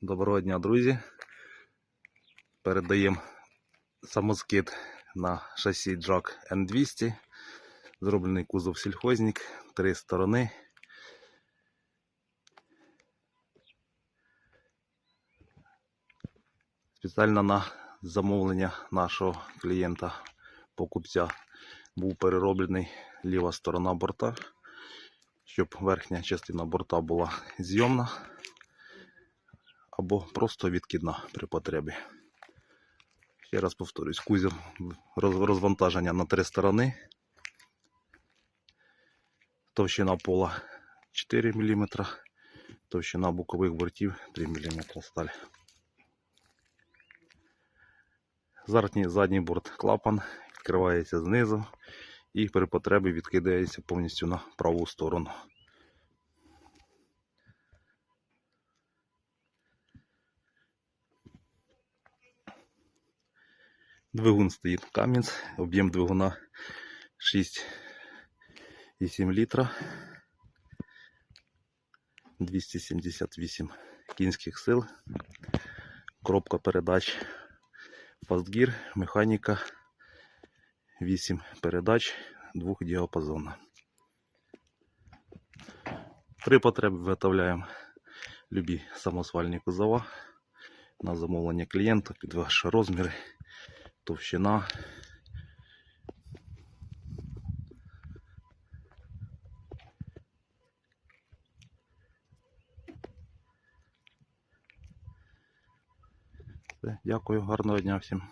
Доброго дня, друзі. Передаємо самоскид на шасі Jack N200. Зроблений кузов сільхознік, три сторони. Спеціально на замовлення нашого клієнта покупця був перероблений ліва сторона борта, щоб верхня частина борта була зйомна або просто відкидна при потребі. Ще раз повторюсь, кузов розвантаження на три сторони. Товщина пола 4 мм, товщина бокових бортів 3 мм сталь. Задній, задній борт клапан відкривається знизу і при потребі відкидається повністю на праву сторону. Двигун стоїть Кам'янськ, об'єм двигуна 6,7 літра. 278 кінських сил. Коробка передач Фастгір, механіка, 8 передач, двох діапазона. При потребі виготовляємо любі самосвальні кузова на замовлення клієнта під ваші розміри, товщина. Дякую, гарного дня всім.